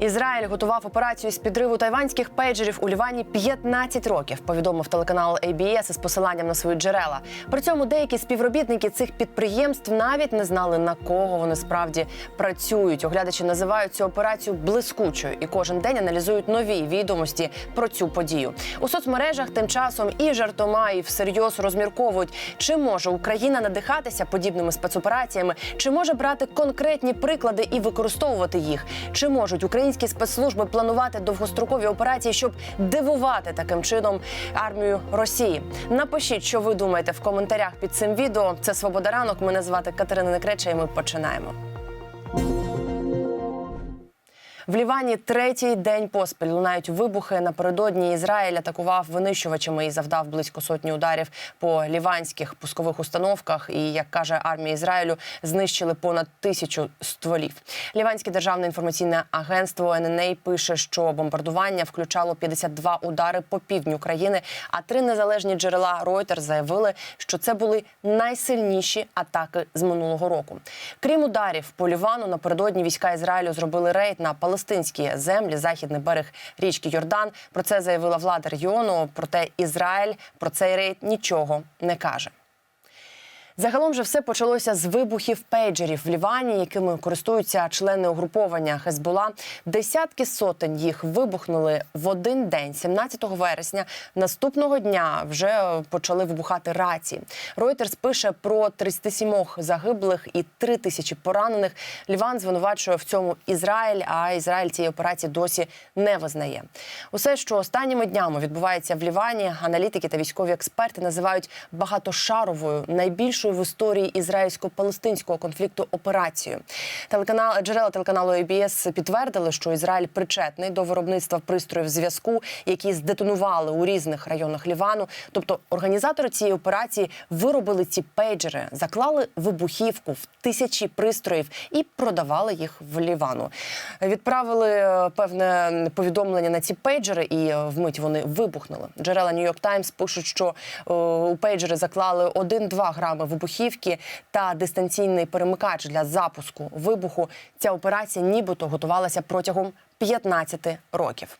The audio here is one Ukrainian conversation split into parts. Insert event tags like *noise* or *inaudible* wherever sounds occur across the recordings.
Ізраїль готував операцію з підриву тайванських пейджерів у Лівані 15 років. Повідомив телеканал ABS із посиланням на свої джерела. При цьому деякі співробітники цих підприємств навіть не знали на кого вони справді працюють. Оглядачі називають цю операцію блискучою і кожен день аналізують нові відомості про цю подію. У соцмережах тим часом і жартома, і всерйоз розмірковують, чи може Україна надихатися подібними спецопераціями, чи може брати конкретні приклади і використовувати їх, чи можуть українські спецслужби планувати довгострокові операції, щоб дивувати таким чином армію Росії. Напишіть, що ви думаєте в коментарях під цим відео. Це Свобода ранок. Мене звати Катерина Некреча, і ми починаємо. В Лівані третій день поспіль лунають вибухи. Напередодні Ізраїль атакував винищувачами і завдав близько сотні ударів по ліванських пускових установках. І як каже армія Ізраїлю, знищили понад тисячу стволів. Ліванське державне інформаційне агентство ННА пише, що бомбардування включало 52 удари по півдню країни. А три незалежні джерела Reuters заявили, що це були найсильніші атаки з минулого року. Крім ударів по Лівану, напередодні війська Ізраїлю зробили рейд на палестинські землі, західний берег річки Йордан. Про це заявила влада регіону. Проте Ізраїль про цей рейд нічого не каже. Загалом же все почалося з вибухів пейджерів в Лівані, якими користуються члени угруповання Хезбула. Десятки сотень їх вибухнули в один день, 17 вересня. Наступного дня вже почали вибухати рації. Reuters пише про 37 загиблих і 3 тисячі поранених. Ліван звинувачує в цьому Ізраїль, а Ізраїль цієї операції досі не визнає. Усе, що останніми днями відбувається в Лівані, аналітики та військові експерти називають багатошаровою найбільшою в історії ізраїльсько-палестинського конфлікту операцією. Телеканал джерела телеканалу ABS підтвердили, що Ізраїль причетний до виробництва пристроїв зв'язку, які здетонували у різних районах Лівану. Тобто організатори цієї операції виробили ці пейджери, заклали вибухівку в тисячі пристроїв і продавали їх в Лівану. Відправили е, певне повідомлення на ці пейджери, і е, вмить вони вибухнули. Джерела York Times пишуть, що е, у пейджери заклали 1-2 грами вибухівки та дистанційний перемикач для запуску вибуху. Ця операція нібито готувалася протягом 15 років.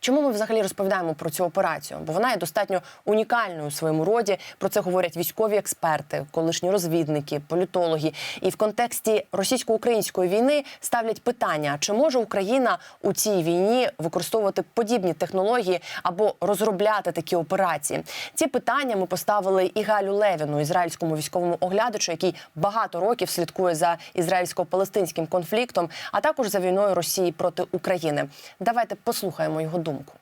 Чому ми взагалі розповідаємо про цю операцію? Бо вона є достатньо унікальною у своєму роді. Про це говорять військові експерти, колишні розвідники, політологи. І в контексті російсько-української війни ставлять питання: чи може Україна у цій війні використовувати подібні технології або розробляти такі операції? Ці питання ми поставили і Галю Левіну, ізраїльському військовому оглядачу, який багато років слідкує за ізраїльсько-палестинським конфліктом, а також за війною Росії проти України. Давайте послухаємо його думку.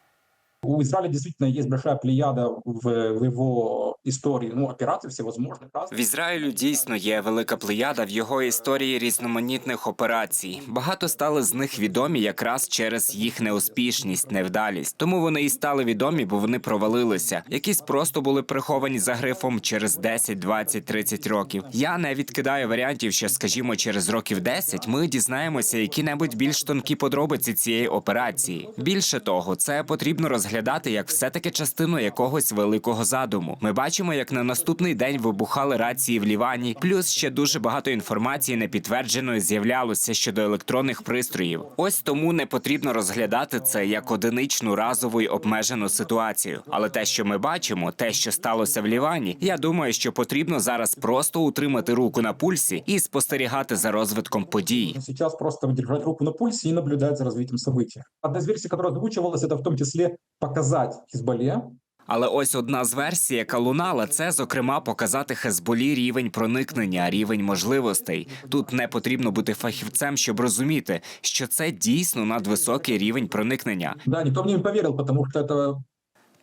У Израиля действительно есть большая плеяда в, в его истории, ну, операций всевозможных. В. Ізраїлю дійсно є велика плеяда в його історії різноманітних операцій. Багато стали з них відомі якраз через їх неуспішність, невдалість. Тому вони і стали відомі, бо вони провалилися. Якісь просто були приховані за грифом через 10, 20, 30 років. Я не відкидаю варіантів, що, скажімо, через років 10 ми дізнаємося які-небудь більш тонкі подробиці цієї операції. Більше того, це потрібно розглядати як все-таки частину якогось великого задуму. Ми бачимо, як на наступний день вибухали рації в Лівані, плюс ще дуже багато інформації непідтвердженої з'являлося щодо електронних пристроїв. Ось тому не потрібно розглядати це як одиничну разову й обмежену ситуацію. Але те, що ми бачимо, те, що сталося в Лівані, я думаю, що потрібно зараз просто утримати руку на пульсі і спостерігати за розвитком подій. Сейчас просто держать руку на пульсе и наблюдать за развитием событий. Одна из версий, которая озвучивалась, это в том числе показать Хизбалле, Але ось одна з версій, яка лунала, це зокрема показати Хезболі рівень проникнення, рівень можливостей. Тут не потрібно бути фахівцем, щоб розуміти, що це дійсно надвисокий рівень проникнення. да, ніхто мне не повірив, тому що это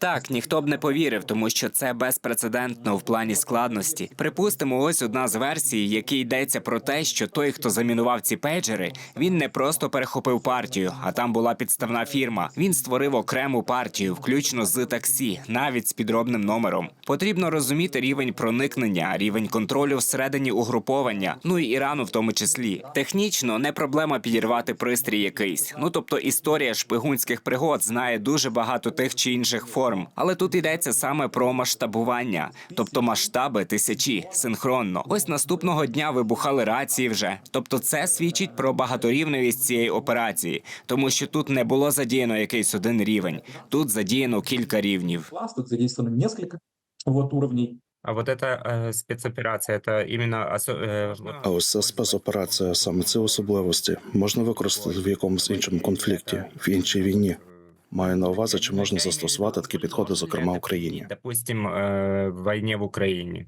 Так, ніхто б не повірив, тому що це безпрецедентно в плані складності. Припустимо, ось одна з версій, в якій йдеться про те, що той, хто замінував ці пейджери, він не просто перехопив партію, а там була підставна фірма. Він створив окрему партію, включно з таксі, навіть з підробним номером. Потрібно розуміти рівень проникнення, рівень контролю всередині угруповання, ну і Ірану в тому числі. Технічно не проблема підірвати пристрій якийсь. Ну тобто історія шпигунських пригод знає дуже багато тих чи інших форм норм. Але тут йдеться саме про масштабування, тобто масштаби тисячі синхронно. Ось наступного дня вибухали рації вже. Тобто, це свідчить про багаторівневість цієї операції, тому що тут не було задіяно якийсь один рівень. Тут задіяно кілька рівнів. класс, тут задействовано несколько вот уровней. А вот эта э, спецоперация, это именно осо- э, вот, А ось ця спецоперація, саме ці особливості можна використати в якомусь іншому конфлікті, в іншій війні. Маю на увазі, чи можна застосувати такі підходи, зокрема Україні. допустим, э, в війні в Україні.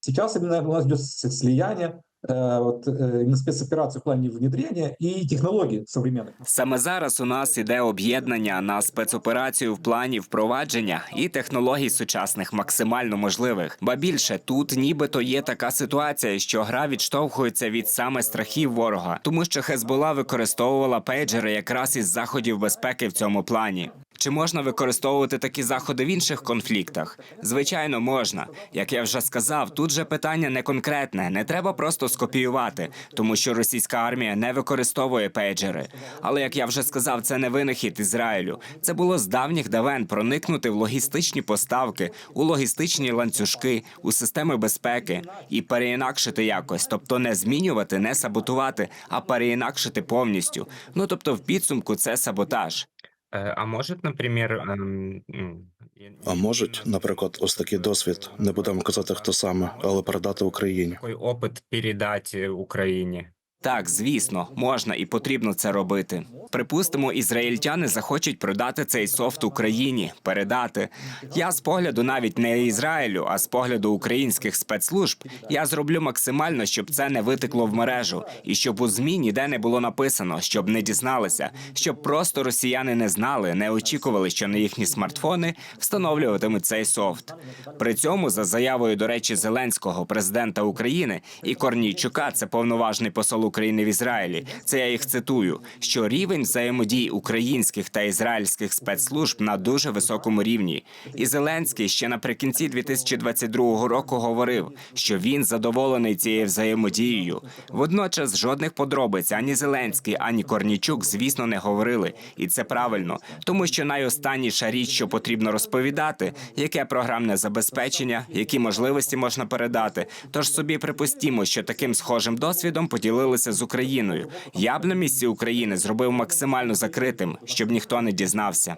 Сейчас именно у нас идет слияние, э, вот, э, именно спецоперации в плане внедрения и технологий современных. Саме зараз у нас іде об'єднання на спецоперацію в плані впровадження і технологій сучасних максимально можливих. Ба більше тут нібито є така ситуація, що гра відштовхується від саме страхів ворога, тому що Хезбола використовувала пейджери якраз із заходів безпеки в цьому плані. Чи можна використовувати такі заходи в інших конфліктах? Звичайно, можна. Як я вже сказав, тут же питання не конкретне, не треба просто скопіювати, тому що російська армія не використовує пейджери. Але як я вже сказав, це не винахід Ізраїлю. Це було з давніх давен проникнути в логістичні поставки, у логістичні ланцюжки, у системи безпеки і переінакшити якось, тобто не змінювати, не саботувати, а переінакшити повністю. Ну тобто, в підсумку це саботаж. Э, а может, например, эм, м, я- А можуть, наприклад, ось такий досвід, не будемо казати хто саме, але передати Україні. такой опыт передать э, Украине? Так, звісно, можна і потрібно це робити. Припустимо, ізраїльтяни захочуть продати цей софт Україні, передати. Я з погляду навіть не Ізраїлю, а з погляду українських спецслужб, я зроблю максимально, щоб це не витекло в мережу, і щоб у змі ніде не було написано, щоб не дізналися, щоб просто росіяни не знали, не очікували, що на їхні смартфони встановлюватимуть цей софт. При цьому, за заявою, до речі, Зеленського, президента України і Корнійчука, це повноважний посол України в Ізраїлі. Це я їх цитую: що рівень взаємодії українських та ізраїльських спецслужб на дуже високому рівні. І Зеленський ще наприкінці 2022 року говорив, що він задоволений цією взаємодією. Водночас жодних подробиць ані Зеленський, ані Корнійчук, звісно, не говорили, і це правильно, тому що найостанніша річ, що потрібно розповідати, яке програмне забезпечення, які можливості можна передати. Тож собі припустімо, що таким схожим досвідом поділилися з Україною. Я б на місці України зробив максимально закритим, щоб ніхто не дізнався.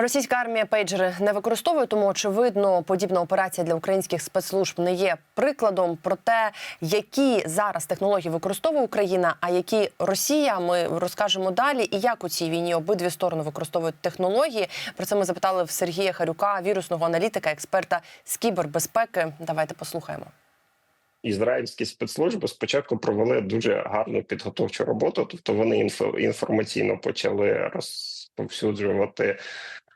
Російська армія пейджери не використовує, тому очевидно, подібна операція для українських спецслужб не є прикладом про те, які зараз технології використовує Україна, а які Росія. Ми розкажемо далі. І як у цій війні обидві сторони використовують технології. Про це ми запитали в Сергія Харюка, вірусного аналітика, експерта з кібербезпеки. Давайте послухаємо. Ізраїльські спецслужби спочатку провели дуже гарну підготовчу роботу, тобто вони інфо- інформаційно почали розповсюджувати.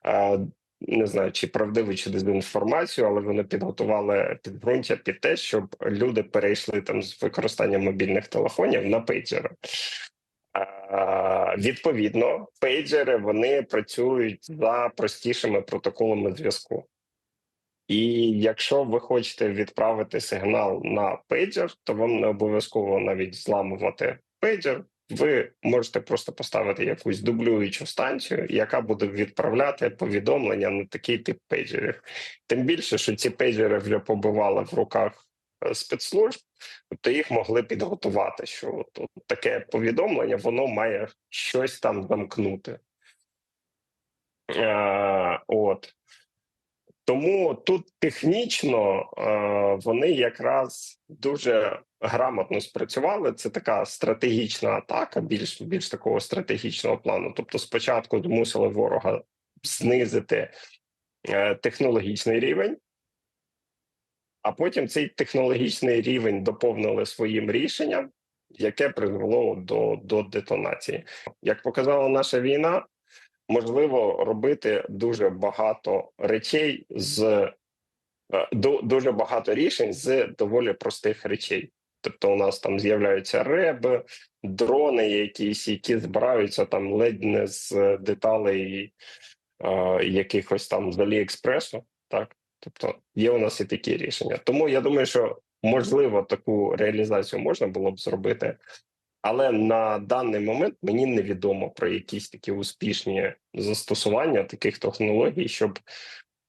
е, Не знаю, чи правдиву, чи дезінформацію, але вони підготували підґрунтя під те, щоб люди перейшли там з використання мобільних телефонів на пейджери. Е, Відповідно, пейджери вони працюють за простішими протоколами зв'язку. І якщо ви хочете відправити сигнал на пейджер, то вам не обов'язково навіть зламувати пейджер. Ви можете просто поставити якусь дублюючу станцію, яка буде відправляти повідомлення на такий тип пейджерів. Тим більше, що ці пейджери вже побивали в руках е, спецслужб, тобто їх могли підготувати. Що от, от таке повідомлення воно має щось там замкнути. Е, от. Тому тут технічно е, вони якраз дуже грамотно спрацювали. Це така стратегічна атака, більш більш такого стратегічного плану. Тобто, спочатку змусили ворога знизити е, технологічний рівень, а потім цей технологічний рівень доповнили своїм рішенням, яке призвело до, до детонації. Як показала наша війна, можливо робити дуже багато речей з е, дуже багато рішень з доволі простих речей. Тобто, у нас там з'являються реби, дрони, якісь, які збираються там ледь не з деталей е, якихось там з Аліекспресу. Так, тобто є у нас і такі рішення. Тому я думаю, що можливо таку реалізацію можна було б зробити, Але на даний момент мені невідомо про якісь такі успішні застосування таких технологій, щоб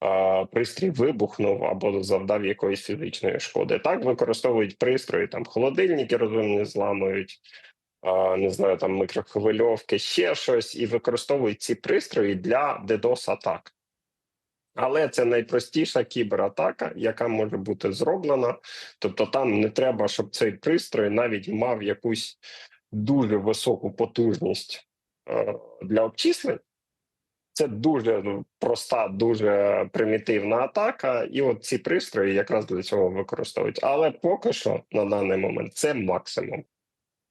е, пристрій вибухнув або завдав якоїсь фізичної шкоди. Так використовують пристрої, там холодильники розумні зламують, е, не знаю, там мікрохвильовки, ще щось, і використовують ці пристрої для DDoS атак. Але це найпростіша кібератака, яка може бути зроблена. Тобто, там не треба, щоб цей пристрой навіть мав якусь дуже високу потужність е, для обчислень. Це дуже ну, проста, дуже примітивна атака, і от ці пристрої якраз для цього використовують. Але поки що на даний момент це максимум.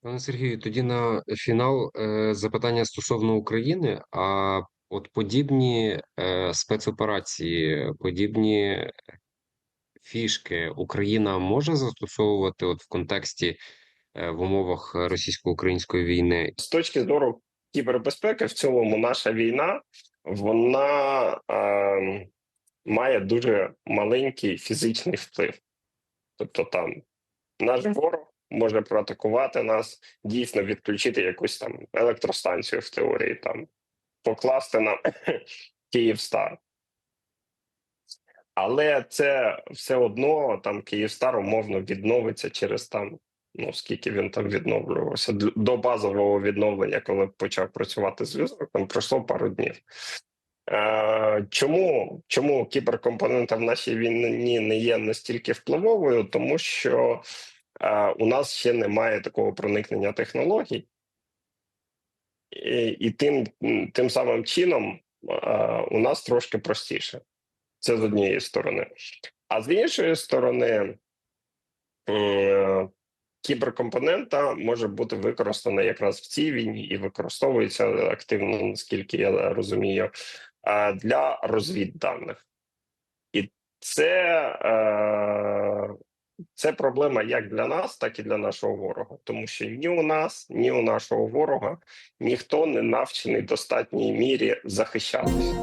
Пане Сергію, тоді на фінал е, запитання стосовно України. А от подібні е, спецоперації, подібні фішки Україна може застосовувати от в контексті е, в умовах російсько-української війни? З точки зору кібербезпеки, в цілому, наша війна вона е, має дуже маленький фізичний вплив. Тобто, там наш ворог може проатакувати нас, дійсно відключити якусь там електростанцію в теорії, там покласти нам *coughs* Київстар. Але це все одно там Київстар умовно відновиться через там, ну скільки він там відновлювався до базового відновлення, коли почав працювати зв'язок, там пройшло пару днів. Е, чому, чому кіберкомпонента в нашій війні не є настільки впливовою? Тому що е, у нас ще немає такого проникнення технологій, і, тим, тим самим чином у нас трошки простіше. Це з однієї сторони. А з іншої сторони, е, кіберкомпонента може бути використана якраз в цій війні і використовується активно, наскільки я розумію, для розвідданих. І це, е, це проблема як для нас, так і для нашого ворога. Тому що ні у нас, ні у нашого ворога ніхто не навчений достатній мірі захищатися.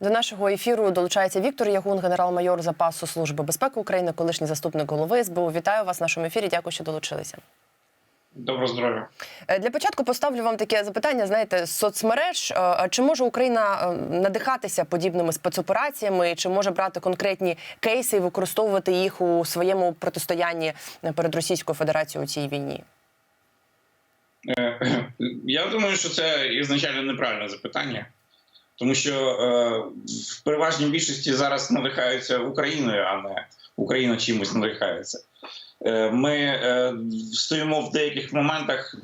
До нашого ефіру долучається Віктор Ягун, генерал-майор запасу служби безпеки України, колишній заступник голови СБУ. Вітаю вас в нашому ефірі. Дякую, що долучилися. Доброго здоров'я. Е, Для початку поставлю вам таке запитання. Знаєте, з соцмереж е, чи може Україна е, надихатися подібними спецопераціями, чи може брати конкретні кейси і використовувати їх у своєму протистоянні перед Російською Федерацією у цій війні? *laughs* Я думаю, що це ізначально неправильне запитання, тому що в переважній більшості зараз надихаються Україною, а не Україна чимось надихається. Е, Ми е, стоїмо в деяких моментах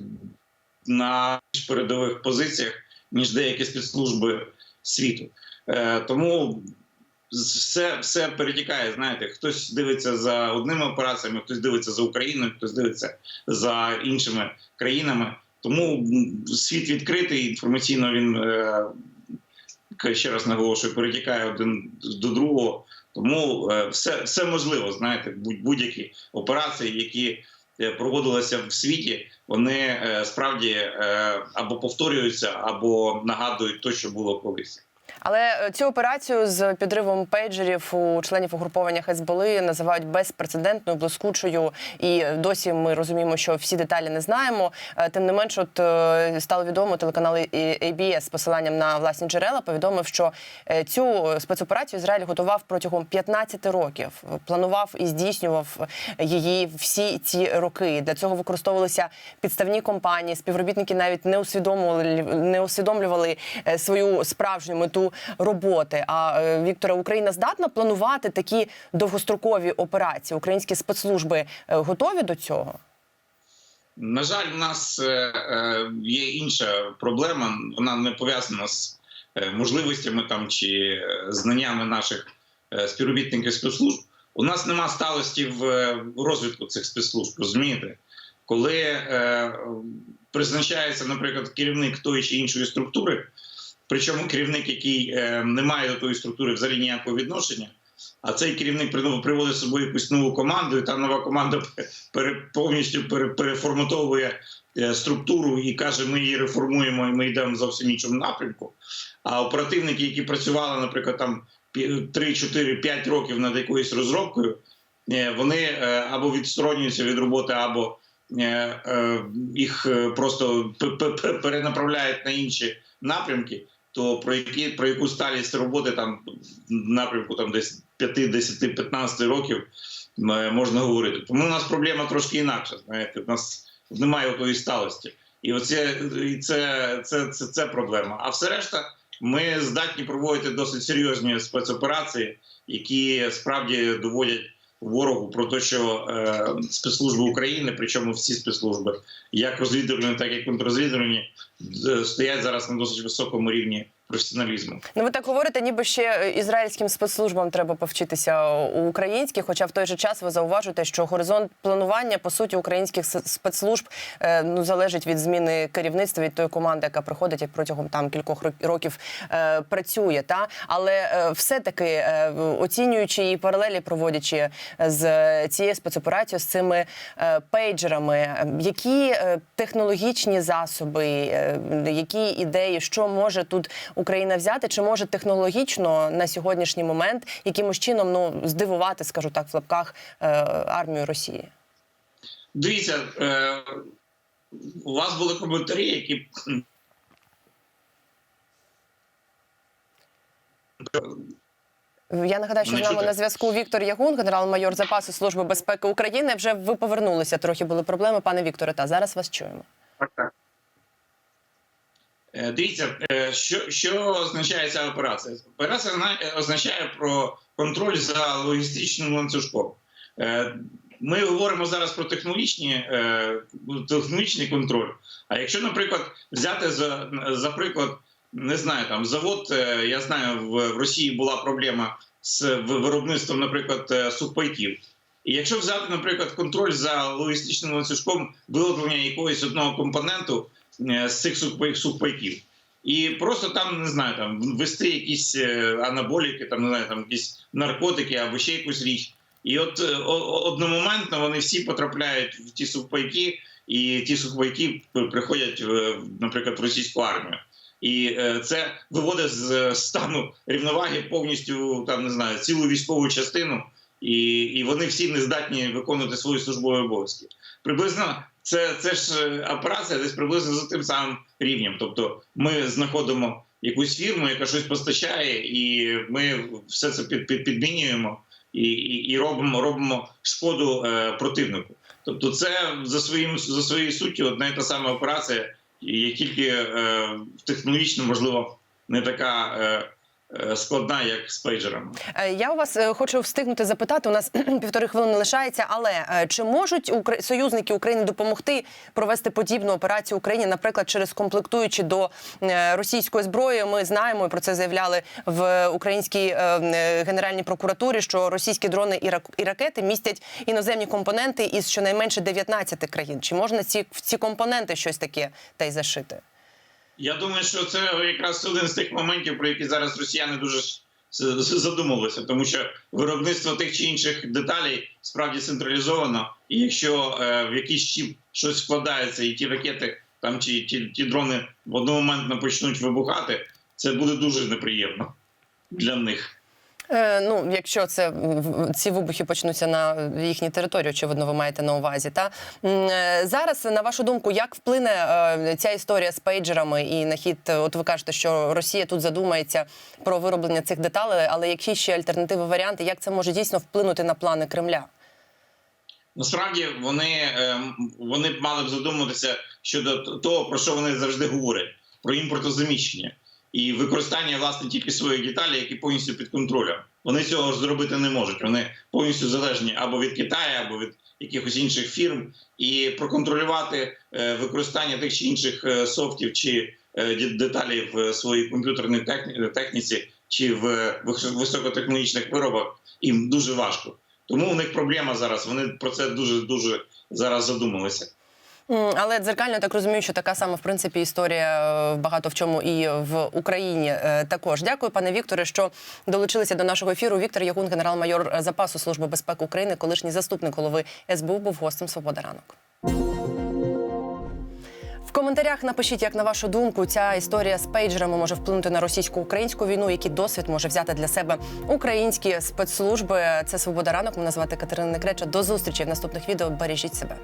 на передових позиціях, ніж деякі спецслужби світу. Е, Тому все, все перетікає. Знаєте, хтось дивиться за одними операціями, хтось дивиться за Україною, хтось дивиться за іншими країнами. Тому світ відкритий, інформаційно він ще раз наголошую, перетікає один до другого. Тому е, все, все можливо, знаєте, будь- будь-які операції, які е, проводилися в світі, вони е, справді або повторюються, або нагадують те, що було колись. Але е, цю операцію з підривом пейджерів у членів угруповання Хезболи називають безпрецедентною, блискучою. І досі ми розуміємо, що всі деталі не знаємо. Е, Тим не менш, от е, стало відомо, телеканал ABS з посиланням на власні джерела повідомив, що е, цю спецоперацію Ізраїль готував протягом 15 років. Планував і здійснював її всі ці роки. Для цього використовувалися підставні компанії. Співробітники навіть не усвідомлювали, не усвідомлювали е, свою справжню мету роботи. А е, Віктора Україна здатна планувати такі довгострокові операції. Українські спецслужби е, готові до цього. На жаль, у нас е, є інша проблема. Вона не пов'язана з можливостями там чи знаннями наших співробітників спецслужб. У нас нема сталості в розвитку цих спецслужб. Розумієте, коли призначається, наприклад, керівник тої чи іншої структури, причому керівник, який е, не має до тої структури взагалі ніякого відношення. А цей керівник при- приводить з собою якусь нову команду, і та нова команда *laughs* пере, повністю пере, переформатовує е, структуру і каже, ми її реформуємо і ми йдемо зовсім іншому напрямку. А оперативники, які працювали, наприклад, там 3, 4, 5 років над якоюсь розробкою, е, вони е, або відсторонюються від роботи, або е, е, їх е, просто перенаправляють на інші напрямки, то про які про яку сталість роботи там в напрямку там десь 5, 10, 15 років е, можна говорити. Тому у нас проблема трошки інакша. Знаєте, у нас немає тої сталості. І оце і це, це, це, це проблема. А все решта, ми здатні проводити досить серйозні спецоперації, які справді доводять ворогу про те, що е, спецслужби України, причому всі спецслужби, як розвідувальні, так і контррозвідувальні, е, стоять зараз на досить високому рівні професіоналізму. Ну, ви так говорите, ніби ще е, ізраїльським спецслужбам треба повчитися у українських. Хоча в той же час ви зауважуєте, що горизонт планування по суті українських спецслужб е, ну залежить від зміни керівництва від тої команди, яка приходить і протягом там кількох рок- років е, працює. Та але е, все таки оцінюючи і паралелі проводячи з цією спецоперацією з цими пейджерами, які технологічні засоби, які ідеї, що може тут Україна взяти, чи може технологічно на сьогоднішній момент якимось чином ну здивувати, скажу так, в лапках е, армію Росії? Дивіться, е, у вас були коментарі, які Я нагадаю, що з нами на зв'язку Віктор Ягун, генерал-майор запасу служби безпеки України. Вже ви повернулися. Трохи були проблеми, пане Вікторе. Та зараз вас чуємо. Е, Дивіться, е, що, що означає ця операція? Операція е, означає про контроль за логістичним ланцюжком. Ми говоримо зараз про технологічні, технологічний контроль. А якщо, наприклад, взяти за, за приклад, не знаю, там завод, я знаю, в, Росії була проблема з виробництвом, наприклад, сухпайків. І якщо взяти, наприклад, контроль за логістичним ланцюжком виготовлення якогось одного компоненту з цих сухпай- сухпайків, і просто там не знаю, там ввести якісь е, анаболіки, там не знаю, там якісь наркотики або ще якусь річ. І от е, одномоментно вони всі потрапляють в ті сухпайки, і ті сухпайки приходять, наприклад, в російську армію. І е, це виводить з стану рівноваги повністю там не знаю цілу військову частину, і, і вони всі не здатні виконувати свої службові обов'язки. Приблизно це, це ж е, операція десь приблизно за тим самим рівнем. Тобто ми знаходимо якусь фірму, яка щось постачає, і ми все це під, під, підмінюємо і, і, і робимо, робимо шкоду е, противнику. Тобто, це за своїм за своєю суттю одна і та сама операція, і тільки е, технологічно, можливо, не така е, складна, як з пейджерами. Е, Я у вас е, хочу встигнути запитати. У нас *clears throat* півтори хвилини лишається. Але е, чи можуть Укра- союзники України допомогти провести подібну операцію Україні, наприклад, через комплектуючі до е, російської зброї? Ми знаємо і про це заявляли в українській е, е, генеральній прокуратурі, що російські дрони і рак- і ракети містять іноземні компоненти із щонайменше 19 країн. Чи можна ці в ці компоненти щось таке та й зашити? Я думаю, що це якраз один з тих моментів, про які зараз росіяни дуже задумалися, тому що виробництво тих чи інших деталей справді централізовано, і якщо е, в якийсь чіп щось складається, і ті ракети там чи ті, ті дрони в один момент почнуть вибухати, це буде дуже неприємно для них. Е, ну, якщо це ці вибухи почнуться на їхній території, очевидно, ви маєте на увазі. Та е, зараз, на вашу думку, як вплине е, ця історія з пейджерами і на хід? е, От ви кажете, що Росія тут задумається про вироблення цих деталей, але які ще альтернативи варіанти, як це може дійсно вплинути на плани Кремля? Насправді вони, ем, вони б мали б задуматися щодо того, про що вони завжди говорять: про імпортозаміщення і використання власне тільки своїх деталей, які повністю під контролем. Вони цього ж зробити не можуть. Вони повністю залежні або від Китаю, або від якихось інших фірм, і проконтролювати е, використання тих чи інших е, софтів чи е, деталей в своїй комп'ютерній техні- техніці чи в вис- високотехнологічних виробах їм дуже важко. Тому у них проблема зараз. Вони про це дуже дуже зараз задумалися. Але дзеркально так розумію, що така сама в принципі історія е, багато в чому і в Україні е, також. Дякую, пане Вікторе, що долучилися до нашого ефіру. Віктор Ягун, генерал-майор запасу служби безпеки України, колишній заступник голови СБУ, був гостем Свобода ранок. В коментарях напишіть, як на вашу думку, ця історія з пейджерами може вплинути на російсько-українську війну, який досвід може взяти для себе українські спецслужби. Це Свобода ранок. Мене звати Катерина Некреча. До зустрічі в наступних відео. Бережіть себе.